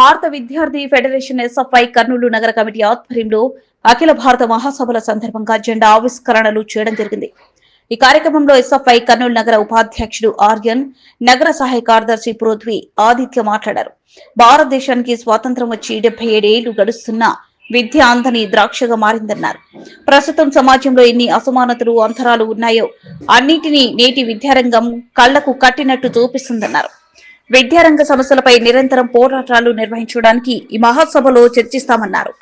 భారత విద్యార్థి federation SFI Kurnool నగర కమిటీ ఆధ్వర్యంలో అఖిల భారత మహాసభల సందర్భంగా జెండా ఆవిష్కరణలు చేయడం జరిగింది. ఈ కార్యక్రమంలో ఎస్ఎఫ్ఐ కర్నూలు నగర ఉపాధ్యక్షుడు ఆర్యన్ నగర సహాయ కార్యదర్శి పృథ్వీ ఆదిత్య మాట్లాడారు. భారతదేశానికి స్వాతంత్రం వచ్చి డెబ్బై ఏడేళ్ళు గడుస్తున్నా విద్య అందని ద్రాక్షగా మారిందన్నారు. ప్రస్తుతం సమాజంలో ఎన్ని అసమానతలు అంతరాలు ఉన్నాయో అన్నిటినీ నేటి విద్యారంగం కళ్ళకు కట్టినట్టు చూపిస్తుందన్నారు. విద్యారంగ సమస్యలపై నిరంతరం పోరాటాలు నిర్వహించడానికి ఈ మహాసభలో చర్చిస్తామన్నారు.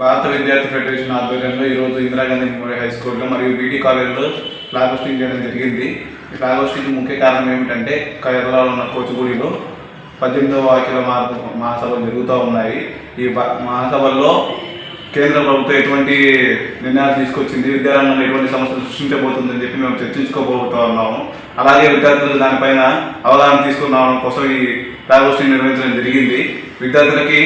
భారత విద్యార్థి ఫెడరేషన్ ఆధ్వర్యంలో ఈరోజు ఇందిరాగాంధీ మెమోరియల్ హై స్కూల్లో మరియు బీటీ కాలేజ్లో ఫ్లాగ్ హోస్టింగ్ చేయడం జరిగింది. ఈ ఫ్లాగ్ ముఖ్య కారణం ఏమిటంటే కేరళలో ఉన్న కోచిగూడిలో పద్దెనిమిదవ అఖిల మార్పు మహాసభలు జరుగుతూ ఉన్నాయి. ఈ మహాసభల్లో కేంద్ర ప్రభుత్వం ఎటువంటి నిర్ణయాలు తీసుకొచ్చింది విద్యారంగంలో ఎటువంటి సమస్యలు సృష్టించబోతుందని చెప్పి మేము చర్చించుకోబోతూ ఉన్నాము. అలాగే విద్యార్థులు దానిపైన అవగాహన తీసుకురావడం కోసం ఈ ఫ్లాగ్ నిర్వహించడం జరిగింది. విద్యార్థులకి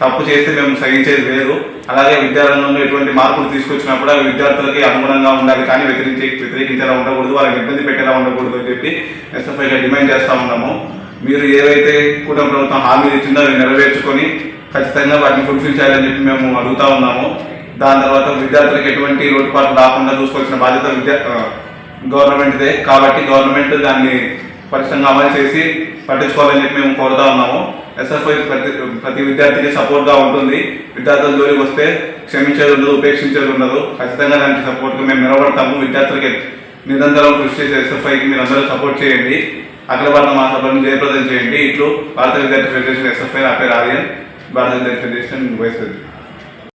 తప్పు చేస్తే మేము సహించేది లేదు అలాగే విద్యారంగంలో ఎటువంటి మార్పులు తీసుకొచ్చినప్పుడు అవి విద్యార్థులకి అనుగుణంగా ఉండాలి కానీ వ్యతిరేకించే వ్యతిరేకించేలా ఉండకూడదు వాళ్ళకి ఇబ్బంది పెట్టేలా ఉండకూడదు అని చెప్పి ఎస్ఎఫ్ఐగా డిమాండ్ చేస్తూ ఉన్నాము. మీరు ఏవైతే కూటమి ప్రభుత్వం హామీలు ఇచ్చిందో అవి నెరవేర్చుకొని ఖచ్చితంగా వాటిని ఫుల్ఫిల్ చేయాలని చెప్పి మేము అడుగుతా ఉన్నాము. దాని తర్వాత విద్యార్థులకు ఎటువంటి లోటుపాట్లు రాకుండా చూసుకోవాల్సిన బాధ్యత విద్యా గవర్నమెంట్దే. కాబట్టి గవర్నమెంట్ దాన్ని పరిశ్రమ అమలు చేసి పట్టించుకోవాలని చెప్పి మేము కోరుతా ఉన్నాము. ఎస్ఎఫ్ఐ ప్రతి ప్రతి విద్యార్థికి సపోర్ట్గా ఉంటుంది. విద్యార్థుల జోలికి వస్తే క్షమించేది ఉండదు ఉపేక్షించేది ఉండదు ఖచ్చితంగా దానికి సపోర్ట్గా మేము నిలబడతాము. విద్యార్థులకి నిరంతరం కృషి చేసే ఎస్ఎఫ్ఐకి మీరు అందరూ సపోర్ట్ చేయండి. అఖిల భారత మహాసభను జయప్రదం చేయండి. ఇట్లు భారత విద్యార్థి ఫెడరేషన్ ఎస్ఎఫ్ఐ నా పేరు ఆర్యన్. భారత విద్యార్థి ఫెడరేషన్ వైస్ ప్రెసిడెంట్